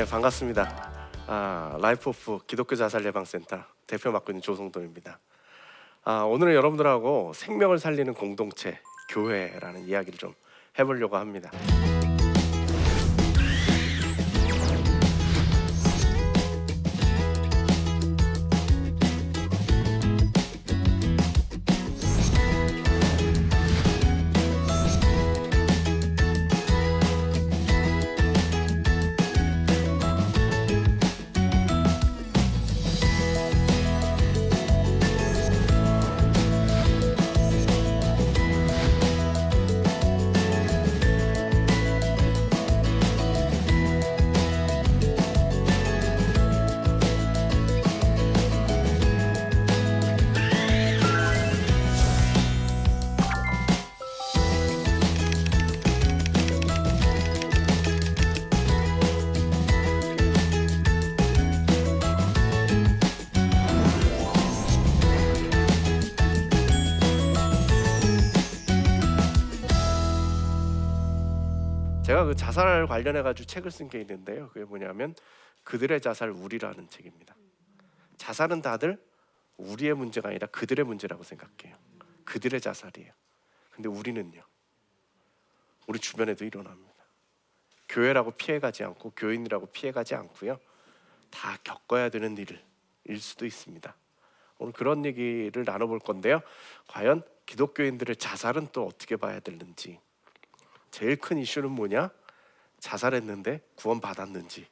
예, 반갑습니다. 아, 라이프 오프 기독교 자살 예방 센터 대표 맡고 있는 조성도입니다. 아, 오늘은 여러분들하고 생명을 살리는 공동체 교회라는 이야기를 좀 해보려고 합니다. 그 자살 관련해 가지고 책을 쓴 게 있는데요. 그게 뭐냐면 그들의 자살 우리라는 책입니다. 자살은 다들 우리의 문제가 아니라 그들의 문제라고 생각해요. 그들의 자살이에요. 근데 우리는요. 우리 주변에도 일어납니다. 교회라고 피해가지 않고 교인이라고 피해가지 않고요. 다 겪어야 되는 일일 수도 있습니다. 오늘 그런 얘기를 나눠볼 건데요. 과연 기독교인들의 자살은 또 어떻게 봐야 되는지 제일 큰 이슈는 뭐냐? 자살했는데 구원 받았는지,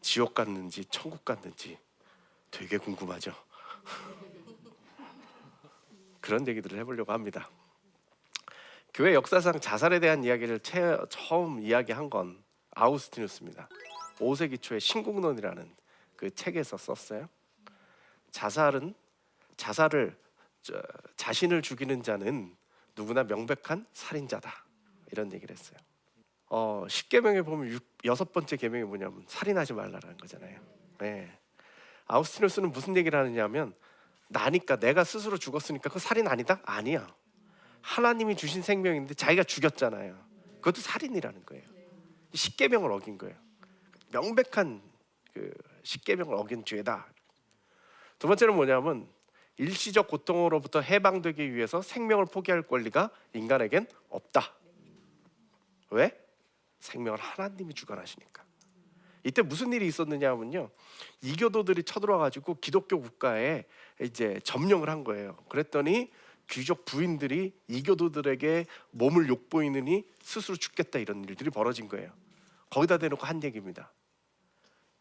지옥 갔는지, 천국 갔는지 되게 궁금하죠. 그런 얘기들을 해보려고 합니다. 교회 역사상 자살에 대한 이야기를 채, 처음 이야기한 건 아우스티누스입니다. 5세기 초에 신국론이라는 그 책에서 썼어요. 자살은 자살을 저, 자신을 죽이는 자는 누구나 명백한 살인자다. 이런 얘기를 했어요. 어, 10계명에 보면 육, 여섯 번째 계명이 뭐냐면 살인하지 말라라는 거잖아요. 네. 아우스티누스는 무슨 얘기를 하느냐면 나니까 내가 스스로 죽었으니까 그 살인 아니다? 아니야. 하나님이 주신 생명인데 자기가 죽였잖아요. 그것도 살인이라는 거예요. 10계명을 어긴 거예요. 명백한 그 10계명을 어긴 죄다. 두 번째는 뭐냐면 일시적 고통으로부터 해방되기 위해서 생명을 포기할 권리가 인간에겐 없다. 왜? 생명을 하나님이 주관하시니까. 이때 무슨 일이 있었느냐면요. 이교도들이 쳐들어와 가지고 기독교 국가에 이제 점령을 한 거예요. 그랬더니 귀족 부인들이 이교도들에게 몸을 욕보이느니 스스로 죽겠다 이런 일들이 벌어진 거예요. 거기다 대놓고 한 얘기입니다.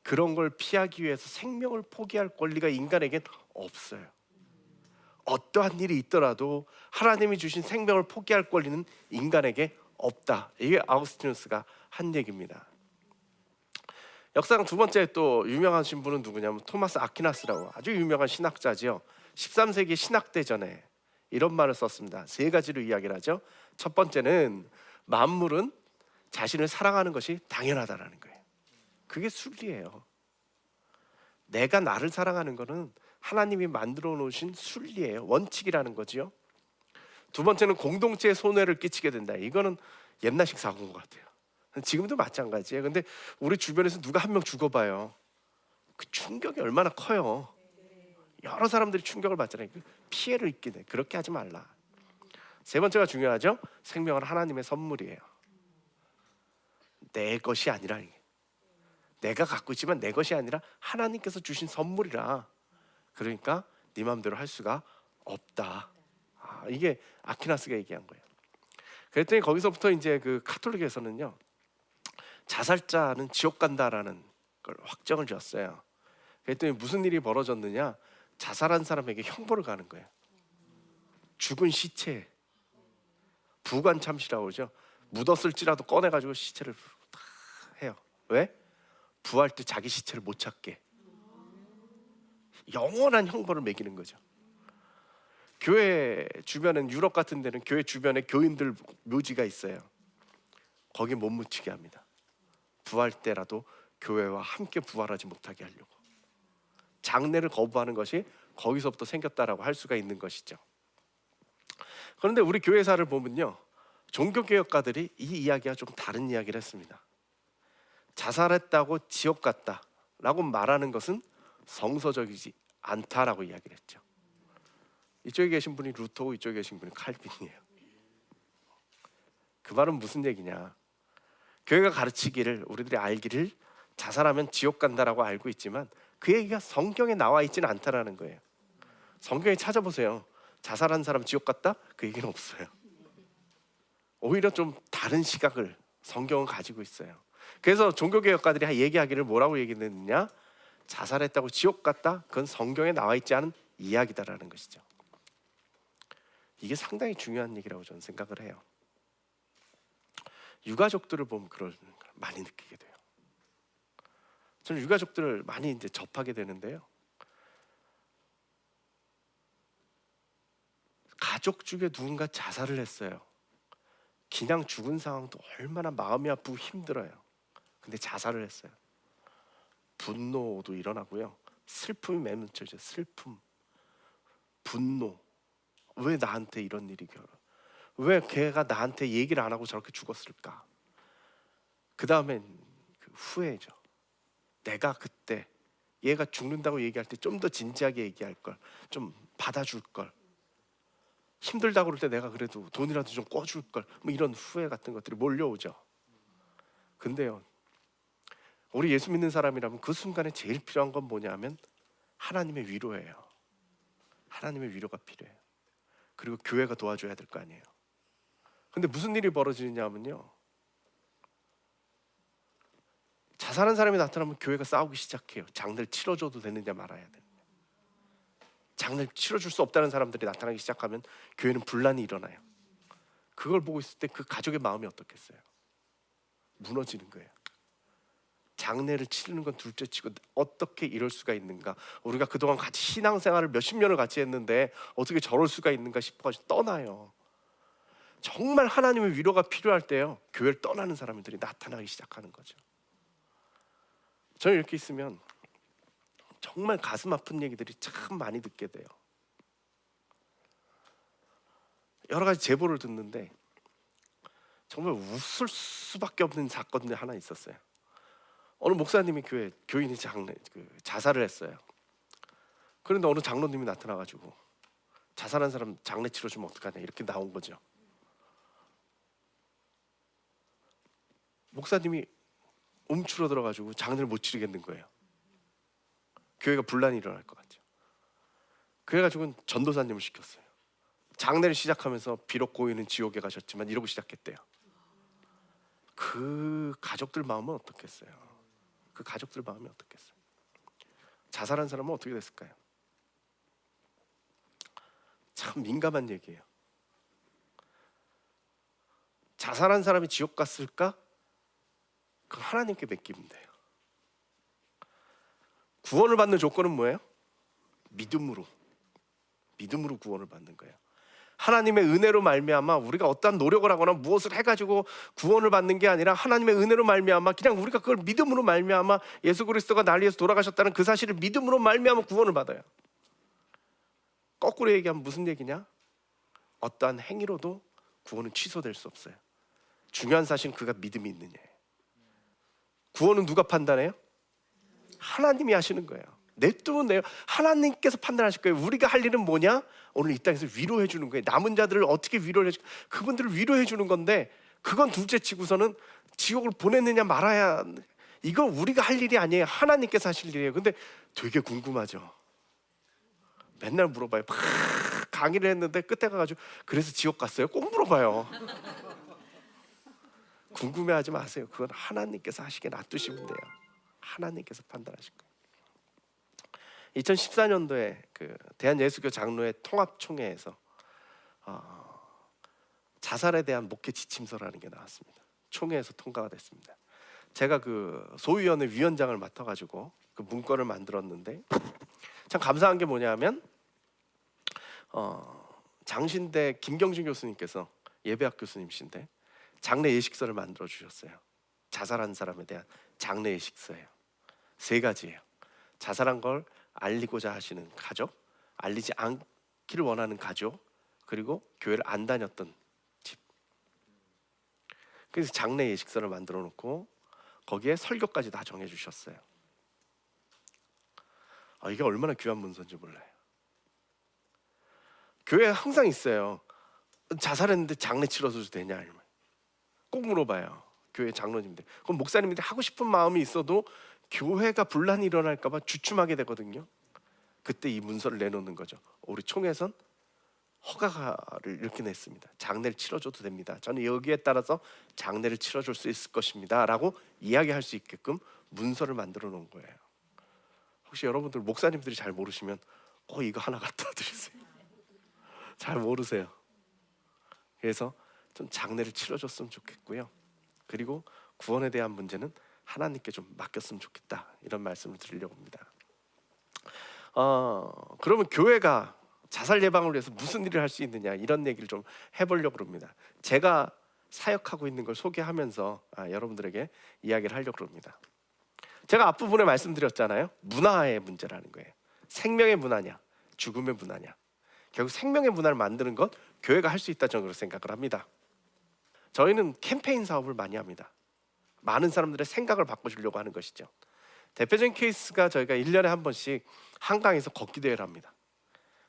그런 걸 피하기 위해서 생명을 포기할 권리가 인간에겐 없어요. 어떠한 일이 있더라도 하나님이 주신 생명을 포기할 권리는 인간에게 없다. 이게 아우스티누스가 한 얘기입니다. 역사상 두 번째 또 유명하신 분은 누구냐면 토마스 아퀴나스라고 아주 유명한 신학자지요. 13세기 신학 대전에 이런 말을 썼습니다. 세 가지로 이야기를 하죠. 첫 번째는 만물은 자신을 사랑하는 것이 당연하다라는 거예요. 그게 순리예요. 내가 나를 사랑하는 것은 하나님이 만들어 놓으신 순리예요. 원칙이라는 거지요. 두 번째는 공동체에 손해를 끼치게 된다. 이거는 옛날식 사고인 것 같아요. 지금도 마찬가지예요. 근데 우리 주변에서 누가 한 명 죽어봐요. 그 충격이 얼마나 커요. 여러 사람들이 충격을 받잖아요. 그 피해를 입게 돼. 그렇게 하지 말라. 세 번째가 중요하죠. 생명은 하나님의 선물이에요. 내 것이 아니라. 내가 갖고 있지만 내 것이 아니라 하나님께서 주신 선물이라. 그러니까 네 마음대로 할 수가 없다. 아, 이게 아퀴나스가 얘기한 거예요. 그랬더니 거기서부터 이제 그 카톨릭에서는요 자살자는 지옥 간다라는 걸 확정을 지었어요. 그랬더니 무슨 일이 벌어졌느냐? 자살한 사람에게 형벌을 가는 거예요. 죽은 시체 부관 참시라고 그러죠. 묻었을지라도 꺼내가지고 시체를 다 해요. 왜? 부활 때 자기 시체를 못 찾게 영원한 형벌을 매기는 거죠. 교회 주변엔 유럽 같은 데는 교회 주변에 교인들 묘지가 있어요. 거기 못 묻히게 합니다. 부활 때라도 교회와 함께 부활하지 못하게 하려고. 장례를 거부하는 것이 거기서부터 생겼다라고 할 수가 있는 것이죠. 그런데 우리 교회사를 보면요. 종교 개혁가들이 이 이야기와 좀 다른 이야기를 했습니다. 자살했다고 지옥 갔다라고 말하는 것은 성서적이지 않다라고 이야기를 했죠. 이쪽에 계신 분이 루터고 이쪽에 계신 분이 칼빈이에요. 그 말은 무슨 얘기냐? 교회가 가르치기를 우리들이 알기를 자살하면 지옥 간다라고 알고 있지만 그 얘기가 성경에 나와 있지는 않다라는 거예요. 성경에 찾아보세요. 자살한 사람 지옥 갔다? 그 얘기는 없어요. 오히려 좀 다른 시각을 성경은 가지고 있어요. 그래서 종교개혁가들이 얘기하기를 뭐라고 얘기했느냐? 자살했다고 지옥 갔다? 그건 성경에 나와 있지 않은 이야기다라는 것이죠. 이게 상당히 중요한 얘기라고 저는 생각을 해요. 유가족들을 보면 그걸 많이 느끼게 돼요. 저는 유가족들을 많이 이제 접하게 되는데요. 가족 중에 누군가 자살을 했어요. 그냥 죽은 상황도 얼마나 마음이 아프고 힘들어요. 근데 자살을 했어요. 분노도 일어나고요. 슬픔이 맴돌죠. 슬픔, 분노. 왜 나한테 이런 일이 결어? 왜 걔가 나한테 얘기를 안 하고 저렇게 죽었을까? 그 다음엔 그 후회죠. 내가 그때 얘가 죽는다고 얘기할 때 좀 더 진지하게 얘기할 걸, 좀 받아줄 걸. 힘들다고 그럴 때 내가 그래도 돈이라도 좀 꿔줄 걸. 뭐 이런 후회 같은 것들이 몰려오죠. 근데요, 우리 예수 믿는 사람이라면 그 순간에 제일 필요한 건 뭐냐면 하나님의 위로예요. 하나님의 위로가 필요해요. 그리고 교회가 도와줘야 될 거 아니에요. 근데 무슨 일이 벌어지느냐면요. 자살한 사람이 나타나면 교회가 싸우기 시작해요. 장례를 치러줘도 되느냐 말아야 되느냐. 장례를 치러줄 수 없다는 사람들이 나타나기 시작하면 교회는 분란이 일어나요. 그걸 보고 있을 때 그 가족의 마음이 어떻겠어요? 무너지는 거예요. 장례를 치르는 건 둘째치고 어떻게 이럴 수가 있는가? 우리가 그동안 같이 신앙생활을 몇십 년을 같이 했는데 어떻게 저럴 수가 있는가 싶어가지고 떠나요. 정말 하나님의 위로가 필요할 때요 교회를 떠나는 사람들이 나타나기 시작하는 거죠. 저는 이렇게 있으면 정말 가슴 아픈 얘기들이 참 많이 듣게 돼요. 여러 가지 제보를 듣는데 정말 웃을 수밖에 없는 사건들이 하나 있었어요. 어느 목사님이 교회 교인이 장례 그 자살을 했어요. 그런데 어느 장로님이 나타나가지고 자살한 사람 장례 치러주면 어떡하냐 이렇게 나온 거죠. 목사님이 움츠러 들어가지고 장례를 못 치르겠는 거예요. 교회가 분란이 일어날 것 같죠. 그래가지고 전도사님을 시켰어요. 장례를 시작하면서 비록 고인은 지옥에 가셨지만 이러고 시작했대요. 그 가족들 마음은 어떻겠어요? 그 가족들 마음이 어떻겠어요? 자살한 사람은 어떻게 됐을까요? 참 민감한 얘기예요. 자살한 사람이 지옥 갔을까? 그 하나님께 맡기면 돼요. 구원을 받는 조건은 뭐예요? 믿음으로. 믿음으로 구원을 받는 거예요. 하나님의 은혜로 말미암아 우리가 어떠한 노력을 하거나 무엇을 해가지고 구원을 받는 게 아니라 하나님의 은혜로 말미암아 그냥 우리가 그걸 믿음으로 말미암아 예수 그리스도가 날 위해서 돌아가셨다는 그 사실을 믿음으로 말미암아 구원을 받아요. 거꾸로 얘기하면 무슨 얘기냐? 어떠한 행위로도 구원은 취소될 수 없어요. 중요한 사실은 그가 믿음이 있느냐예요. 구원은 누가 판단해요? 하나님이 하시는 거예요. 냅두면 돼요. 하나님께서 판단하실 거예요. 우리가 할 일은 뭐냐? 오늘 이 땅에서 위로해 주는 거예요. 남은 자들을 어떻게 위로해 주 그분들을 위로해 주는 건데 그건 둘째 치고서는 지옥을 보냈느냐 말아야 이건 우리가 할 일이 아니에요. 하나님께서 하실 일이에요. 근데 되게 궁금하죠. 맨날 물어봐요. 막 강의를 했는데 끝에 가가지고 그래서 지옥 갔어요? 꼭 물어봐요. 궁금해하지 마세요. 그건 하나님께서 하시게 놔두시면 돼요. 하나님께서 판단하실 거예요. 2014년도에 그 대한예수교 장로회 통합총회에서 어, 자살에 대한 목회 지침서라는 게 나왔습니다. 총회에서 통과가 됐습니다. 제가 그 소위원회 위원장을 맡아가지고 그 문건을 만들었는데 참 감사한 게 뭐냐면 어, 장신대 김경준 교수님께서 예배학 교수님이신데 장례 예식서를 만들어 주셨어요. 자살한 사람에 대한 장례 예식서예요. 세 가지예요. 자살한 걸 알리고자 하시는 가족, 알리지 않기를 원하는 가족, 그리고 교회를 안 다녔던 집. 그래서 장례 예식서를 만들어 놓고 거기에 설교까지 다 정해 주셨어요. 아, 이게 얼마나 귀한 문서인지 몰라요. 교회에 항상 있어요. 자살했는데 장례 치러줘도 되냐 이러면 꼭 물어봐요. 교회 장로님들. 그럼 목사님들 하고 싶은 마음이 있어도 교회가 분란이 일어날까 봐 주춤하게 되거든요. 그때 이 문서를 내놓는 거죠. 우리 총회선 허가를 이렇게 냈습니다. 장례를 치러줘도 됩니다. 저는 여기에 따라서 장례를 치러줄 수 있을 것입니다라고 이야기할 수 있게끔 문서를 만들어 놓은 거예요. 혹시 여러분들 목사님들이 잘 모르시면 꼭 이거 하나 갖다 드리세요. 잘 모르세요. 그래서 좀 장례를 치러줬으면 좋겠고요. 그리고 구원에 대한 문제는 하나님께 좀 맡겼으면 좋겠다 이런 말씀을 드리려고 합니다. 어 그러면 교회가 자살 예방을 위해서 무슨 일을 할 수 있느냐 이런 얘기를 좀 해보려고 합니다. 제가 사역하고 있는 걸 소개하면서 아, 여러분들에게 이야기를 하려고 합니다. 제가 앞부분에 말씀드렸잖아요. 문화의 문제라는 거예요. 생명의 문화냐, 죽음의 문화냐. 결국 생명의 문화를 만드는 것 교회가 할 수 있다 저는 그렇게 생각을 합니다. 저희는 캠페인 사업을 많이 합니다. 많은 사람들의 생각을 바꿔주려고 하는 것이죠. 대표적인 케이스가 저희가 1년에 한 번씩 한강에서 걷기 대회를 합니다.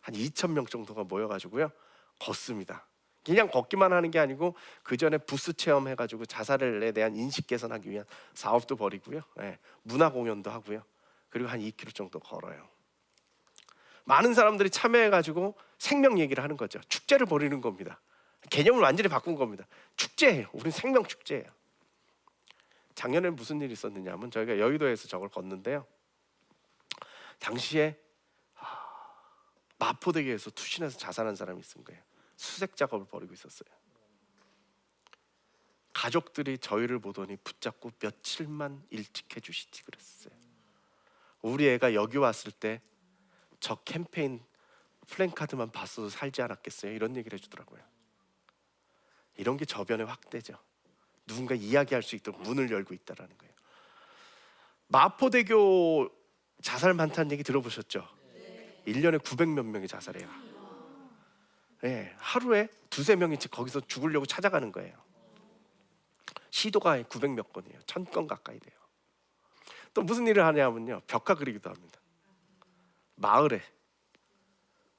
한 2천 명 정도가 모여가지고요 걷습니다. 그냥 걷기만 하는 게 아니고 그 전에 부스 체험해가지고 자살에 대한 인식 개선하기 위한 사업도 벌이고요, 예, 문화 공연도 하고요, 그리고 한 2km 정도 걸어요. 많은 사람들이 참여해가지고 생명 얘기를 하는 거죠. 축제를 벌이는 겁니다. 개념을 완전히 바꾼 겁니다. 축제예요. 우린 생명 축제예요. 작년에 무슨 일이 있었느냐면 저희가 여의도에서 저걸 걷는데요. 당시에 아, 마포대교에서 투신해서 자살한 사람이 있은 거예요. 수색 작업을 벌이고 있었어요. 가족들이 저희를 보더니 붙잡고 며칠만 일찍 해주시지 그랬어요. 우리 애가 여기 왔을 때 저 캠페인 플랜카드만 봤어도 살지 않았겠어요. 이런 얘기를 해주더라고요. 이런 게 저변의 확대죠. 누군가 이야기할 수 있도록 문을 열고 있다라는 거예요. 마포대교 자살 많다는 얘기 들어보셨죠? 1년에 900몇 명이 자살해요. 네, 하루에 두세 명이 거기서 죽으려고 찾아가는 거예요. 시도가 900몇 건이에요. 천건 가까이 돼요. 또 무슨 일을 하냐면요. 벽화 그리기도 합니다. 마을에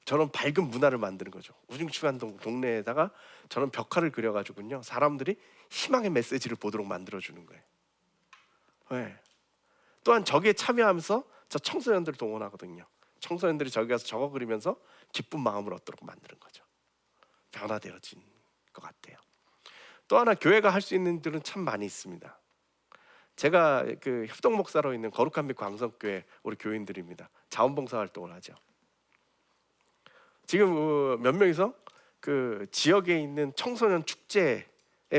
저런 밝은 문화를 만드는 거죠. 우중충한 동, 동네에다가 저런 벽화를 그려가지고요. 사람들이 희망의 메시지를 보도록 만들어주는 거예요. 네. 또한 저기에 참여하면서 저 청소년들을 동원하거든요. 청소년들이 저기 가서 저거 그리면서 기쁜 마음을 얻도록 만드는 거죠. 변화되어진 것 같아요. 또 하나 교회가 할 수 있는 일은 참 많이 있습니다. 제가 그 협동 목사로 있는 거룩한 빛 광성교회 우리 교인들입니다. 자원봉사 활동을 하죠. 지금 어, 몇 명이서 그 지역에 있는 청소년 축제에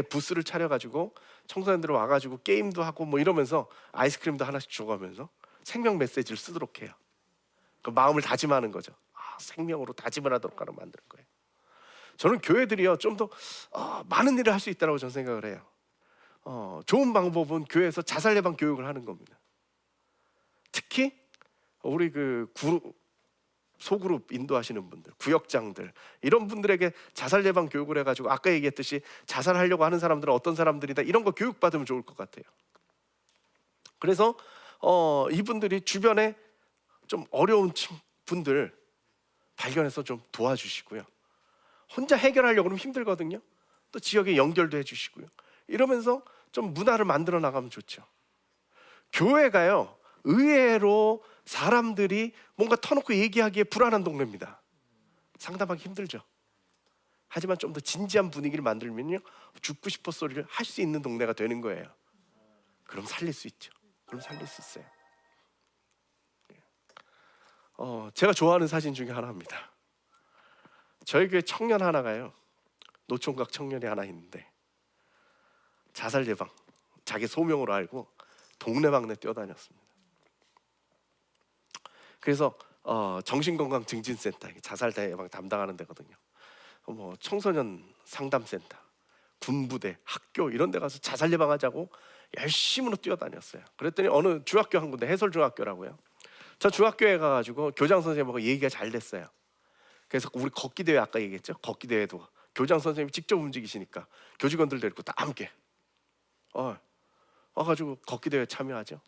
부스를 차려가지고 청소년들 와가지고 게임도 하고 뭐 이러면서 아이스크림도 하나씩 줘가면서 생명 메시지를 쓰도록 해요. 그 마음을 다짐하는 거죠. 아, 생명으로 다짐을 하도록 하는 만드는 거예요. 저는 교회들이요 좀더 어, 많은 일을 할 수 있다고 저는 생각을 해요. 어, 좋은 방법은 교회에서 자살 예방 교육을 하는 겁니다. 특히 우리 그 구, 소그룹 인도하시는 분들, 구역장들 이런 분들에게 자살 예방 교육을 해가지고 아까 얘기했듯이 자살하려고 하는 사람들은 어떤 사람들이다 이런 거 교육 받으면 좋을 것 같아요. 그래서 어, 이분들이 주변에 좀 어려운 친- 분들 발견해서 좀 도와주시고요. 혼자 해결하려고 그러면 힘들거든요. 또 지역에 연결도 해주시고요. 이러면서 좀 문화를 만들어 나가면 좋죠. 교회가요 의외로 사람들이 뭔가 터놓고 얘기하기에 불안한 동네입니다. 상담하기 힘들죠. 하지만 좀 더 진지한 분위기를 만들면요 죽고 싶어 소리를 할 수 있는 동네가 되는 거예요. 그럼 살릴 수 있죠. 그럼 살릴 수 있어요. 어, 제가 좋아하는 사진 중에 하나입니다. 저희 교회 청년 하나가요 노총각 청년이 하나 있는데 자살 예방 자기 소명으로 알고 동네방네 뛰어다녔습니다. 그래서 어, 정신건강 증진센터 자살 예방 담당하는 데거든요. 어, 뭐 청소년 상담센터, 군부대, 학교 이런 데 가서 자살 예방하자고 열심으로 뛰어다녔어요. 그랬더니 어느 중학교 한 군데 해설 중학교라고요. 저 중학교에 가가지고 교장 선생님하고 얘기가 잘 됐어요. 그래서 우리 걷기 대회 아까 얘기했죠. 걷기 대회도 교장 선생님이 직접 움직이시니까 교직원들 데리고 다 함께. 어, 와가지고 걷기 대회 참여하죠.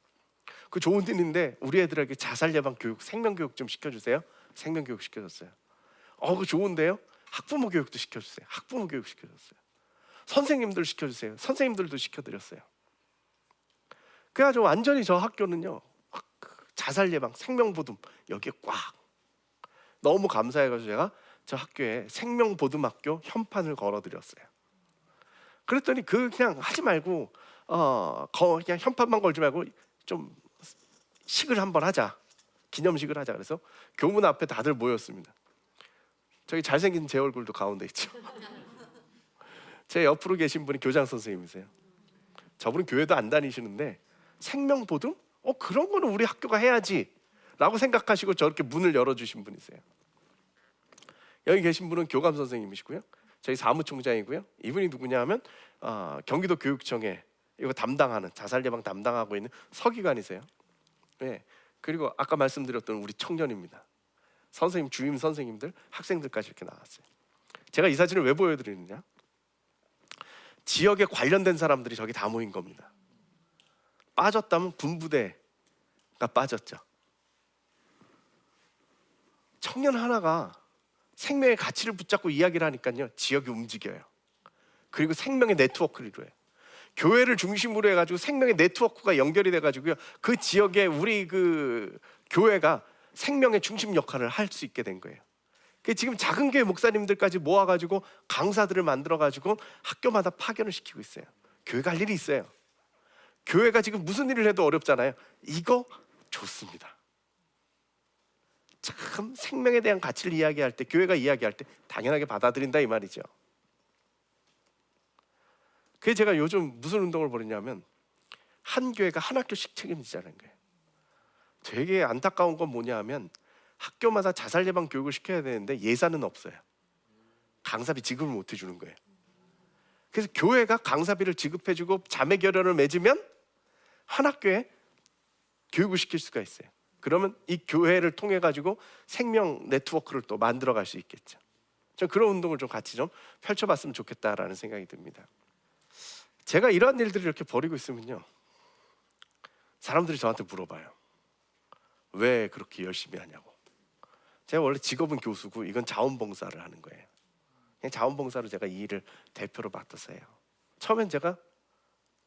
그 좋은 일인데 우리 애들에게 자살 예방 교육, 생명 교육 좀 시켜주세요. 생명 교육 시켜줬어요. 어, 그 좋은데요? 학부모 교육도 시켜주세요. 학부모 교육 시켜줬어요. 선생님들 시켜주세요. 선생님들도 시켜드렸어요. 그래가지고 완전히 저 학교는요 자살 예방, 생명 보듬 여기에 꽉 너무 감사해가지고 제가 저 학교에 생명 보듬 학교 현판을 걸어드렸어요. 그랬더니 그 그냥 하지 말고 어 거- 그냥 현판만 걸지 말고 좀 식을 한번 하자 기념식을 하자 그래서 교문 앞에 다들 모였습니다. 저기 잘생긴 제 얼굴도 가운데 있죠. 제 옆으로 계신 분이 교장 선생님이세요. 저분은 교회도 안 다니시는데 생명 보듬? 어 그런 거는 우리 학교가 해야지라고 생각하시고 저렇게 문을 열어주신 분이세요. 여기 계신 분은 교감 선생님이시고요. 저희 사무총장이고요. 이분이 누구냐면 어, 경기도 교육청에 이거 담당하는 자살 예방 담당하고 있는 서기관이세요. 네. 그리고 아까 말씀드렸던 우리 청년입니다. 선생님 주임 선생님들 학생들까지 이렇게 나왔어요. 제가 이 사진을 왜 보여드리느냐? 지역에 관련된 사람들이 저기 다 모인 겁니다. 빠졌다면 군부대가 빠졌죠. 청년 하나가 생명의 가치를 붙잡고 이야기를 하니까요 지역이 움직여요. 그리고 생명의 네트워크를 이루어요. 교회를 중심으로 해가지고 생명의 네트워크가 연결이 돼가지고요 그 지역에 우리 그 교회가 생명의 중심 역할을 할 수 있게 된 거예요. 그 지금 작은 교회 목사님들까지 모아가지고 강사들을 만들어가지고 학교마다 파견을 시키고 있어요. 교회가 할 일이 있어요. 교회가 지금 무슨 일을 해도 어렵잖아요. 이거 좋습니다. 참 생명에 대한 가치를 이야기할 때 교회가 이야기할 때 당연하게 받아들인다 이 말이죠. 그게 제가 요즘 무슨 운동을 벌이냐면 한 교회가 한 학교씩 책임지자는 거예요. 되게 안타까운 건 뭐냐 하면 학교마다 자살 예방 교육을 시켜야 되는데 예산은 없어요. 강사비 지급을 못 해주는 거예요. 그래서 교회가 강사비를 지급해주고 자매 결연을 맺으면 한 학교에 교육을 시킬 수가 있어요. 그러면 이 교회를 통해 가지고 생명 네트워크를 또 만들어 갈 수 있겠죠. 저 그런 운동을 좀 같이 좀 펼쳐봤으면 좋겠다라는 생각이 듭니다. 제가 이러한 일들을 이렇게 벌이고 있으면요, 사람들이 저한테 물어봐요. 왜 그렇게 열심히 하냐고. 제가 원래 직업은 교수고 이건 자원봉사를 하는 거예요. 그냥 자원봉사로 제가 이 일을 대표로 맡아서 해요. 처음엔 제가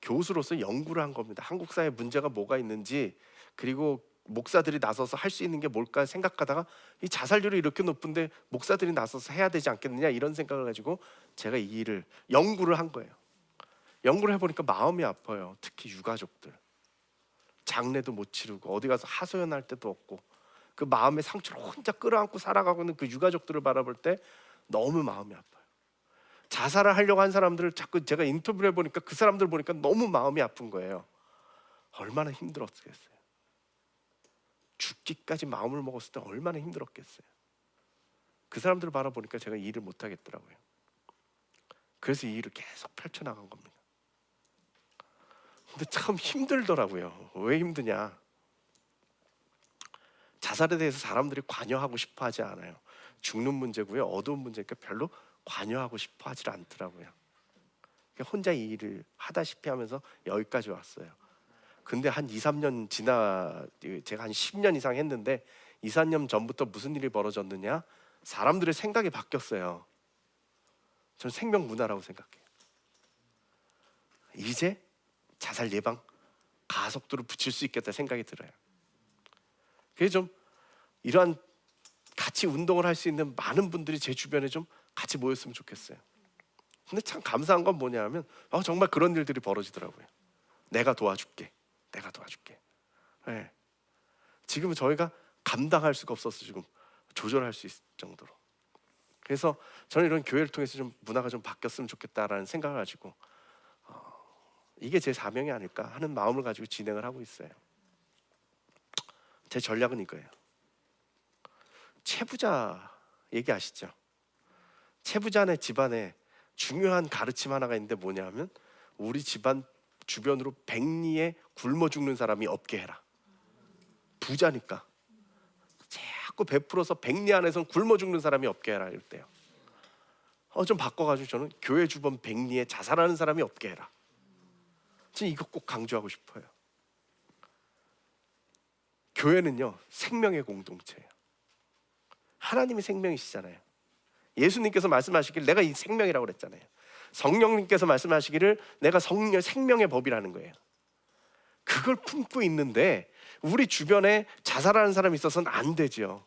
교수로서 연구를 한 겁니다. 한국 사회 문제가 뭐가 있는지 그리고 목사들이 나서서 할 수 있는 게 뭘까 생각하다가 이 자살률이 이렇게 높은데 목사들이 나서서 해야 되지 않겠느냐 이런 생각을 가지고 제가 이 일을 연구를 한 거예요. 연구를 해보니까 마음이 아파요. 특히 유가족들 장례도 못 치르고 어디 가서 하소연할 때도 없고 그 마음의 상처를 혼자 끌어안고 살아가고 있는 그 유가족들을 바라볼 때 너무 마음이 아파요. 자살을 하려고 한 사람들을 자꾸 제가 인터뷰를 해보니까 그 사람들 보니까 너무 마음이 아픈 거예요. 얼마나 힘들었겠어요. 죽기까지 마음을 먹었을 때 얼마나 힘들었겠어요. 그 사람들을 바라보니까 제가 이 일을 못 하겠더라고요. 그래서 이 일을 계속 펼쳐나간 겁니다. 근데 참 힘들더라고요. 왜 힘드냐? 자살에 대해서 사람들이 관여하고 싶어 하지 않아요. 죽는 문제고요. 어두운 문제니까 별로 관여하고 싶어 하질 않더라고요. 그러니까 혼자 이 일을 하다시피 하면서 여기까지 왔어요. 근데 한 2, 3년 지나 제가 한 10년 이상 했는데 2, 3년 전부터 무슨 일이 벌어졌느냐? 사람들의 생각이 바뀌었어요. 저는 생명 문화라고 생각해요. 이제 자살 예방 가속도를 붙일 수 있겠다 생각이 들어요. 그래서 좀 이러한 같이 운동을 할 수 있는 많은 분들이 제 주변에 좀 같이 모였으면 좋겠어요. 근데 참 감사한 건 뭐냐면 어, 정말 그런 일들이 벌어지더라고요. 내가 도와줄게. 내가 도와줄게. 네. 지금은 저희가 감당할 수가 없어서 지금 조절할 수 있을 정도로. 그래서 저는 이런 교회를 통해서 좀 문화가 좀 바뀌었으면 좋겠다라는 생각을 가지고 어, 이게 제 사명이 아닐까 하는 마음을 가지고 진행을 하고 있어요. 제 전략은 이거예요. 채부자 얘기 아시죠? 채부자네 집안에 중요한 가르침 하나가 있는데 뭐냐면 우리 집안 주변으로 백리에 굶어 죽는 사람이 없게 해라. 부자니까 자꾸 베풀어서 백리 안에선 굶어 죽는 사람이 없게 해라 이럴 때요. 어 좀 바꿔가지고 저는 교회 주변 백리에 자살하는 사람이 없게 해라. 지금 이거 꼭 강조하고 싶어요. 교회는요 생명의 공동체예요. 하나님이 생명이시잖아요. 예수님께서 말씀하시길 내가 이 생명이라고 그랬잖아요. 성령님께서 말씀하시기를 내가 성령 생명의 법이라는 거예요. 그걸 품고 있는데 우리 주변에 자살하는 사람이 있어서는 안 되죠.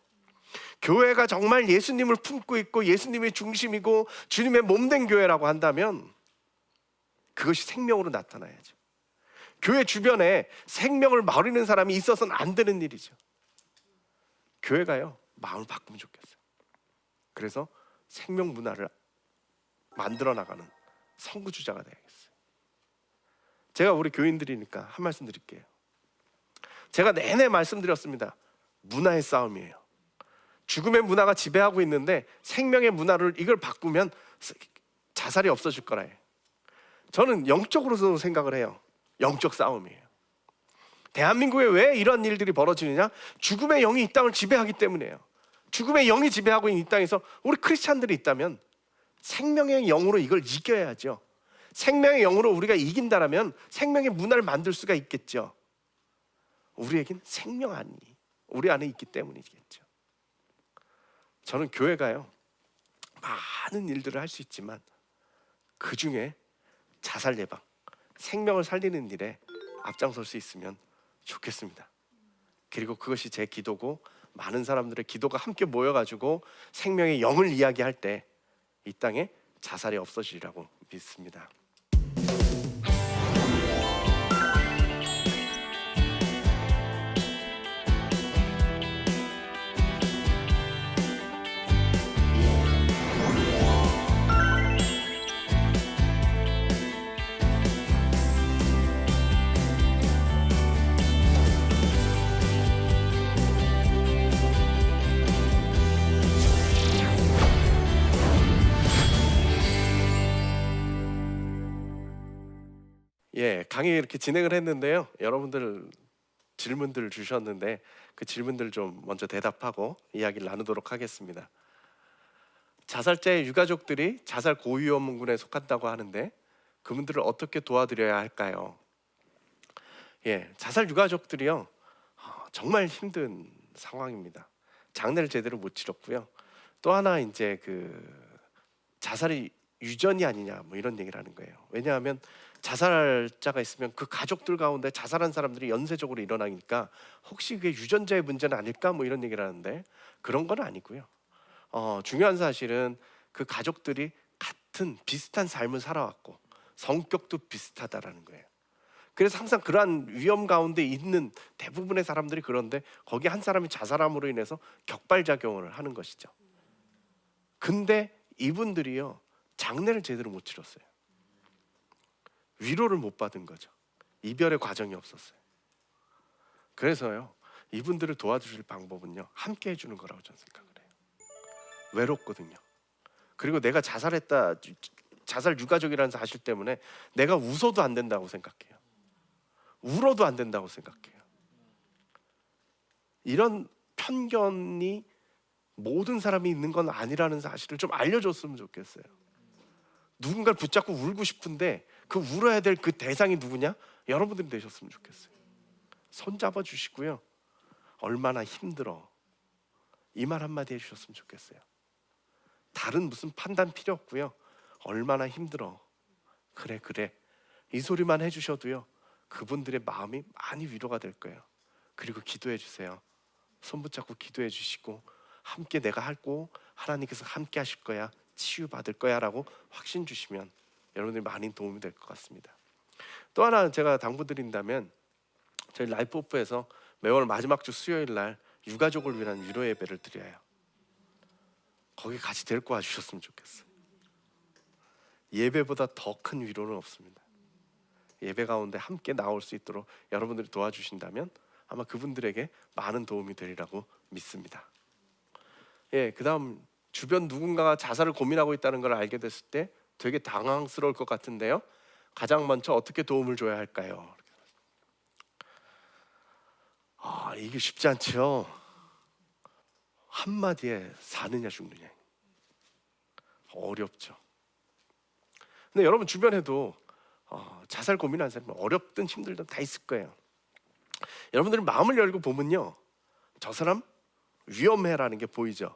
교회가 정말 예수님을 품고 있고 예수님이 중심이고 주님의 몸된 교회라고 한다면 그것이 생명으로 나타나야죠. 교회 주변에 생명을 마르는 사람이 있어서는 안 되는 일이죠. 교회가요 마음을 바꾸면 좋겠어요. 그래서 생명 문화를 만들어 나가는 선구주자가 되야겠어요. 제가 우리 교인들이니까 한 말씀 드릴게요. 제가 내내 말씀드렸습니다. 문화의 싸움이에요. 죽음의 문화가 지배하고 있는데 생명의 문화를 이걸 바꾸면 자살이 없어질 거라 해요. 저는 영적으로도 생각을 해요. 영적 싸움이에요. 대한민국에 왜 이런 일들이 벌어지느냐? 죽음의 영이 이 땅을 지배하기 때문이에요. 죽음의 영이 지배하고 있는 이 땅에서 우리 크리스찬들이 있다면 생명의 영으로 이걸 이겨야죠. 생명의 영으로 우리가 이긴다라면 생명의 문화를 만들 수가 있겠죠. 우리에겐 생명 안이 우리 안에 있기 때문이겠죠. 저는 교회가요 많은 일들을 할 수 있지만 그 중에 자살 예방, 생명을 살리는 일에 앞장설 수 있으면 좋겠습니다. 그리고 그것이 제 기도고 많은 사람들의 기도가 함께 모여가지고 생명의 영을 이야기할 때 이 땅에 자살이 없어지리라고 믿습니다. 강의 이렇게 진행을 했는데요. 여러분들 질문들 주셨는데 그 질문들 좀 먼저 대답하고 이야기를 나누도록 하겠습니다. 자살자의 유가족들이 자살 고위험군에 속한다고 하는데 그분들을 어떻게 도와드려야 할까요? 예, 자살 유가족들이요 어, 정말 힘든 상황입니다. 장례를 제대로 못 치렀고요. 또 하나 이제 그 자살이 유전이 아니냐 뭐 이런 얘기를 하는 거예요. 왜냐하면 자살자가 있으면 그 가족들 가운데 자살한 사람들이 연쇄적으로 일어나니까 혹시 그게 유전자의 문제는 아닐까 뭐 이런 얘기를 하는데 그런 건 아니고요. 어, 중요한 사실은 그 가족들이 같은 비슷한 삶을 살아왔고 성격도 비슷하다라는 거예요. 그래서 항상 그러한 위험 가운데 있는 대부분의 사람들이 그런데 거기 한 사람이 자살함으로 인해서 격발작용을 하는 것이죠. 근데 이분들이요 장례를 제대로 못 치렀어요. 위로를 못 받은 거죠. 이별의 과정이 없었어요. 그래서요 이분들을 도와주실 방법은요 함께 해주는 거라고 저는 생각을 해요. 외롭거든요. 그리고 내가 자살했다 자살 유가족이라는 사실 때문에 내가 웃어도 안 된다고 생각해요. 울어도 안 된다고 생각해요. 이런 편견이 모든 사람이 있는 건 아니라는 사실을 좀 알려줬으면 좋겠어요. 누군가를 붙잡고 울고 싶은데 그 울어야 될 그 대상이 누구냐? 여러분들이 되셨으면 좋겠어요. 손 잡아 주시고요. 얼마나 힘들어. 이 말 한마디 해주셨으면 좋겠어요. 다른 무슨 판단 필요 없고요. 얼마나 힘들어. 그래 그래. 이 소리만 해주셔도요. 그분들의 마음이 많이 위로가 될 거예요. 그리고 기도해 주세요. 손 붙잡고 기도해 주시고 함께 내가 할고 하나님께서 함께 하실 거야. 치유 받을 거야 라고 확신 주시면 여러분들이 많이 도움이 될 것 같습니다. 또 하나 제가 당부드린다면 저희 라이프 오프에서 매월 마지막 주 수요일 날 유가족을 위한 위로 예배를 드려요. 거기 같이 데리고 와 주셨으면 좋겠어요. 예배보다 더 큰 위로는 없습니다. 예배 가운데 함께 나올 수 있도록 여러분들이 도와주신다면 아마 그분들에게 많은 도움이 되리라고 믿습니다. 예, 그다음 주변 누군가가 자살을 고민하고 있다는 걸 알게 됐을 때 되게 당황스러울 것 같은데요. 가장 먼저 어떻게 도움을 줘야 할까요? 아, 이게 쉽지 않죠. 한마디에 사느냐 죽느냐. 어렵죠. 근데 여러분 주변에도 어, 자살 고민하는 사람 어렵든 힘들든 다 있을 거예요. 여러분들이 마음을 열고 보면요, 저 사람 위험해라는 게 보이죠.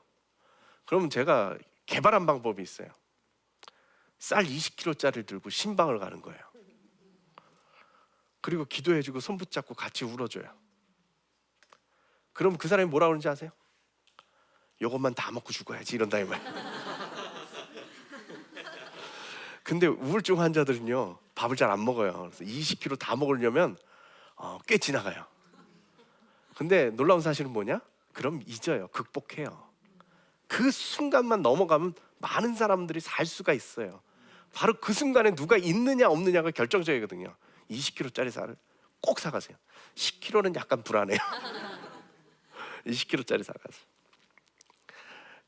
그러면 제가 개발한 방법이 있어요. 쌀 20kg짜리를 들고 신방을 가는 거예요. 그리고 기도해주고 손 붙잡고 같이 울어줘요. 그럼 그 사람이 뭐라 그러는지 아세요? 요것만 다 먹고 죽어야지 이런다 이 말. 근데 우울증 환자들은요 밥을 잘 안 먹어요. 그래서 20kg 다 먹으려면 어, 꽤 지나가요. 근데 놀라운 사실은 뭐냐? 그럼 잊어요. 극복해요. 그 순간만 넘어가면 많은 사람들이 살 수가 있어요. 바로 그 순간에 누가 있느냐 없느냐가 결정적이거든요. 20kg짜리 쌀을 꼭 사가세요. 10kg는 약간 불안해요. 20kg짜리 사가세요.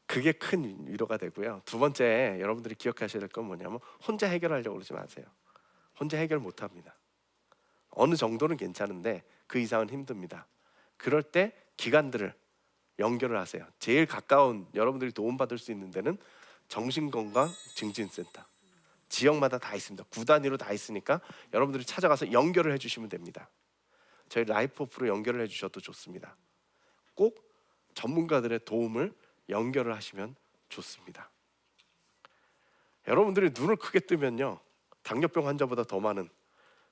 그게 큰 위로가 되고요. 두 번째 여러분들이 기억하셔야 될 건 뭐냐면 혼자 해결하려고 그러지 마세요. 혼자 해결 못 합니다. 어느 정도는 괜찮은데 그 이상은 힘듭니다. 그럴 때 기관들을 연결을 하세요. 제일 가까운 여러분들이 도움받을 수 있는 데는 정신건강 증진센터. 지역마다 다 있습니다. 구 단위로 다 있으니까 여러분들이 찾아가서 연결을 해주시면 됩니다. 저희 라이프오프로 연결을 해주셔도 좋습니다. 꼭 전문가들의 도움을 연결을 하시면 좋습니다. 여러분들이 눈을 크게 뜨면요 당뇨병 환자보다 더 많은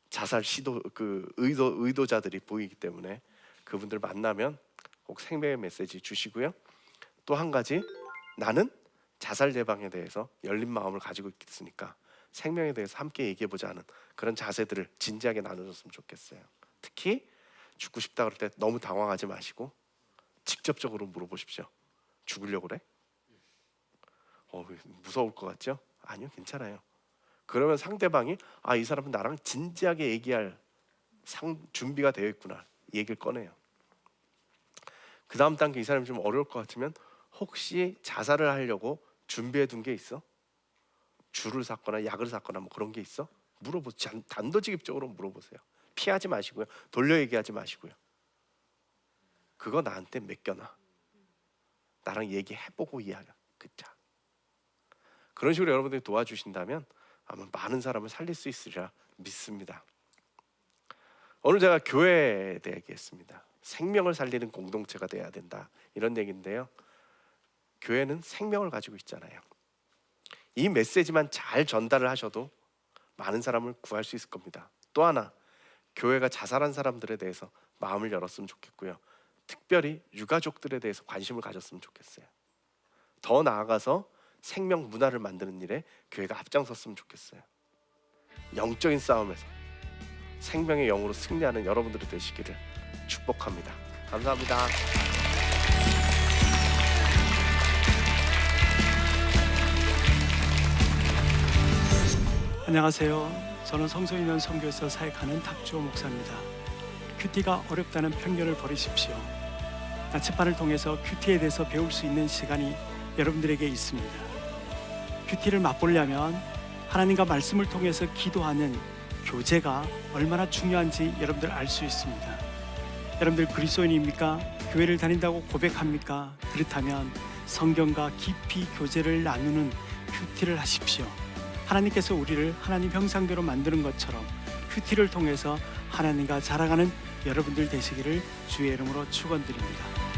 자살 시도 그 의도 의도자들이 보이기 때문에 그분들 만나면 꼭 생명의 메시지 주시고요. 또 한 가지 나는 자살 예방에 대해서 열린 마음을 가지고 있으니까 생명에 대해서 함께 얘기해 보자는 그런 자세들을 진지하게 나눠줬으면 좋겠어요. 특히 죽고 싶다 그럴 때 너무 당황하지 마시고 직접적으로 물어보십시오. 죽으려고 그래? 어, 무서울 것 같죠? 아니요, 괜찮아요. 그러면 상대방이 아 이 사람은 나랑 진지하게 얘기할 상 준비가 되어 있구나 얘기를 꺼내요. 그 다음 단계 이 사람이 좀 어려울 것 같으면 혹시 자살을 하려고 준비해 둔 게 있어? 줄을 샀거나 약을 샀거나 뭐 그런 게 있어? 물어보 단- 단도직입적으로 물어보세요. 피하지 마시고요. 돌려 얘기하지 마시고요. 그거 나한테 맡겨놔. 나랑 얘기해보고 이야기 그자. 그런 식으로 여러분들이 도와주신다면 아마 많은 사람을 살릴 수 있으리라 믿습니다. 오늘 제가 교회에 대해 얘기했습니다. 생명을 살리는 공동체가 돼야 된다 이런 얘기인데요. 교회는 생명을 가지고 있잖아요. 이 메시지만 잘 전달을 하셔도 많은 사람을 구할 수 있을 겁니다. 또 하나 교회가 자살한 사람들에 대해서 마음을 열었으면 좋겠고요. 특별히 유가족들에 대해서 관심을 가졌으면 좋겠어요. 더 나아가서 생명 문화를 만드는 일에 교회가 앞장섰으면 좋겠어요. 영적인 싸움에서 생명의 영으로 승리하는 여러분들이 되시기를 축복합니다. 감사합니다. 안녕하세요. 저는 성소인원 선교에서 사역하는 탁주호 목사입니다. 큐티가 어렵다는 편견을 버리십시오. 나침반을 통해서 큐티에 대해서 배울 수 있는 시간이 여러분들에게 있습니다. 큐티를 맛보려면 하나님과 말씀을 통해서 기도하는 교제가 얼마나 중요한지 여러분들 알 수 있습니다. 여러분들 그리스도인입니까? 교회를 다닌다고 고백합니까? 그렇다면 성경과 깊이 교제를 나누는 큐티를 하십시오. 하나님께서 우리를 하나님 형상대로 만드는 것처럼 큐티를 통해서 하나님과 자라가는 여러분들 되시기를 주의 이름으로 축원드립니다.